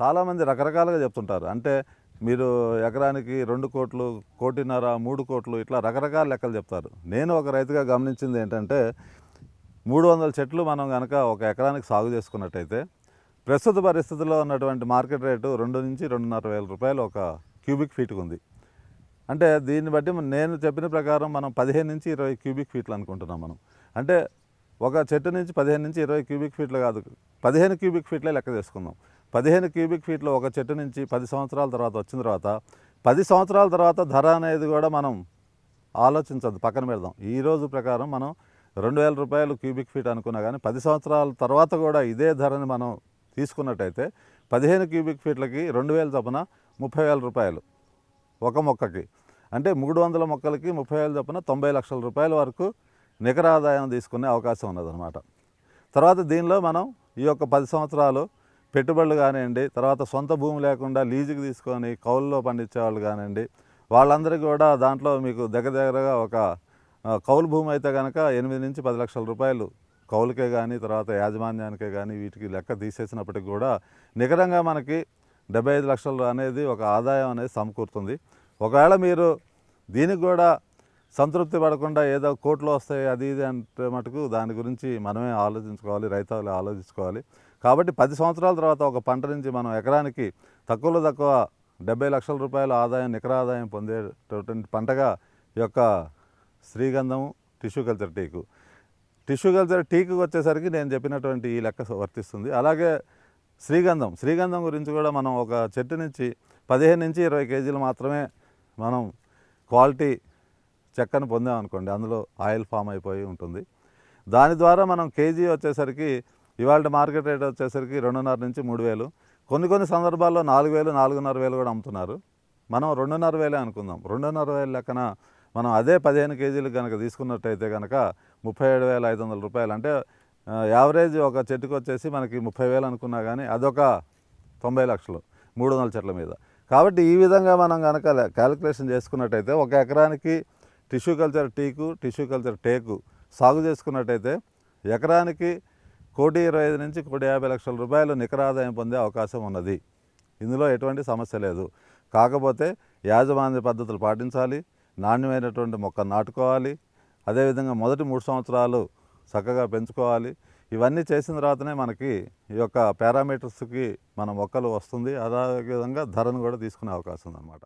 చాలామంది రకరకాలుగా చెప్తుంటారు. అంటే మీరు ఎకరానికి రెండు కోట్లు కోటిన్నర మూడు కోట్లు ఇట్లా రకరకాల లెక్కలు చెప్తారు. నేను ఒక రైతుగా గమనించింది ఏంటంటే మూడు వందల చెట్లు మనం కనుక ఒక ఎకరానికి సాగు చేసుకున్నట్టయితే ప్రస్తుత పరిస్థితుల్లో ఉన్నటువంటి మార్కెట్ రేటు రెండు నుంచి రెండున్నర వేల రూపాయలు ఒక క్యూబిక్ ఫీట్కి ఉంది. అంటే దీన్ని బట్టి నేను చెప్పిన ప్రకారం మనం పదిహేను నుంచి ఇరవై క్యూబిక్ ఫీట్లు అనుకుంటున్నాం మనం. అంటే ఒక చెట్టు నుంచి పదిహేను నుంచి ఇరవై క్యూబిక్ ఫీట్లు కాదు పదిహేను క్యూబిక్ ఫీట్లే లెక్క చేసుకుందాం. పదిహేను క్యూబిక్ ఫీట్లు ఒక చెట్టు నుంచి పది సంవత్సరాల తర్వాత వచ్చిన తర్వాత పది సంవత్సరాల తర్వాత ధర అనేది కూడా మనం ఆలోచించద్దు పక్కన పెడదాం. ఈ రోజు ప్రకారం మనం రెండు వేల రూపాయలు క్యూబిక్ ఫీట్ అనుకున్నా కానీ పది సంవత్సరాల తర్వాత కూడా ఇదే ధరని మనం తీసుకున్నట్టయితే పదిహేను క్యూబిక్ ఫీట్లకి రెండు వేల చొప్పున ముప్పై వేల రూపాయలు ఒక మొక్కకి. అంటే మూడు వందల మొక్కలకి ముప్పై వేల చొప్పున తొంభై లక్షల రూపాయల వరకు నికర ఆదాయం తీసుకునే అవకాశం ఉన్నదన్నమాట. తర్వాత దీనిలో మనం ఈ యొక్క పది సంవత్సరాలు పెట్టుబడులు కానివ్వండి తర్వాత సొంత భూమి లేకుండా లీజుకి తీసుకొని కౌలులో పండించే వాళ్ళు కానివ్వండి వాళ్ళందరికీ కూడా దాంట్లో మీకు దగ్గర దగ్గరగా ఒక కౌలు భూమి అయితే కనుక ఎనిమిది నుంచి పది లక్షల రూపాయలు కౌలుకే కానీ తర్వాత యాజమాన్యానికే కానీ వీటికి లెక్క తీసేసినప్పటికి కూడా నికరంగా మనకి డెబ్బై ఐదు లక్షలు అనేది ఒక ఆదాయం అనేది సమకూరుతుంది. ఒకవేళ మీరు దీనికి కూడా సంతృప్తి పడకుండా ఏదో కోట్లు వస్తాయి అది ఇది అంటే మటుకు దాని గురించి మనమే ఆలోచించుకోవాలి రైతులు ఆలోచించుకోవాలి. కాబట్టి పది సంవత్సరాల తర్వాత ఒక పంట నుంచి మనం ఎకరానికి తక్కువలో తక్కువ డెబ్బై లక్షల రూపాయల ఆదాయం నికర ఆదాయం పొందేటటువంటి పంటగా ఈ యొక్క శ్రీగంధము tissue culture teak. Tissue culture teak వచ్చేసరికి నేను చెప్పినటువంటి ఈ లెక్క వర్తిస్తుంది. అలాగే శ్రీగంధం శ్రీగంధం గురించి కూడా మనం ఒక చెట్టు నుంచి పదిహేను నుంచి ఇరవై కేజీలు మాత్రమే మనం క్వాలిటీ చెక్కను పొందాం అనుకోండి అందులో ఆయిల్ ఫామ్ అయిపోయి ఉంటుంది. దాని ద్వారా మనం కేజీ వచ్చేసరికి ఇవాళ మార్కెట్ రేట్ వచ్చేసరికి రెండున్నర నుంచి మూడు వేలు. కొన్ని కొన్ని సందర్భాల్లో నాలుగు వేలు నాలుగున్నర వేలు కూడా అమ్ముతున్నారు. మనం రెండున్నర వేలే అనుకుందాం. రెండున్నర వేల లెక్కన మనం అదే పదిహేను కేజీలు కనుక తీసుకున్నట్టయితే కనుక ముప్పై ఏడు వేల ఐదు వందల రూపాయలు. అంటే యావరేజ్ ఒక చెట్టుకు వచ్చేసి మనకి ముప్పై వేలు అనుకున్నా కానీ అదొక తొంభై లక్షలు మూడు వందల చెట్ల మీద. కాబట్టి ఈ విధంగా మనం కనుక క్యాలిక్యులేషన్ చేసుకున్నట్టయితే ఒక ఎకరానికి tissue culture teak tissue culture teak సాగు చేసుకున్నట్టయితే ఎకరానికి కోటి ఇరవై ఐదు నుంచి కోటి యాభై లక్షల రూపాయలు నికర ఆదాయం పొందే అవకాశం ఉన్నది. ఇందులో ఎటువంటి సమస్య లేదు. కాకపోతే యాజమాన్య పద్ధతులు పాటించాలి నాణ్యమైనటువంటి మొక్క నాటుకోవాలి అదేవిధంగా మొదటి మూడు సంవత్సరాలు చక్కగా పెంచుకోవాలి. ఇవన్నీ చేసిన తర్వాతనే మనకి ఈ యొక్క పారామీటర్స్కి మన మొక్కలు వస్తుంది. అదేవిధంగా ధరను కూడా తీసుకునే అవకాశం ఉందన్నమాట.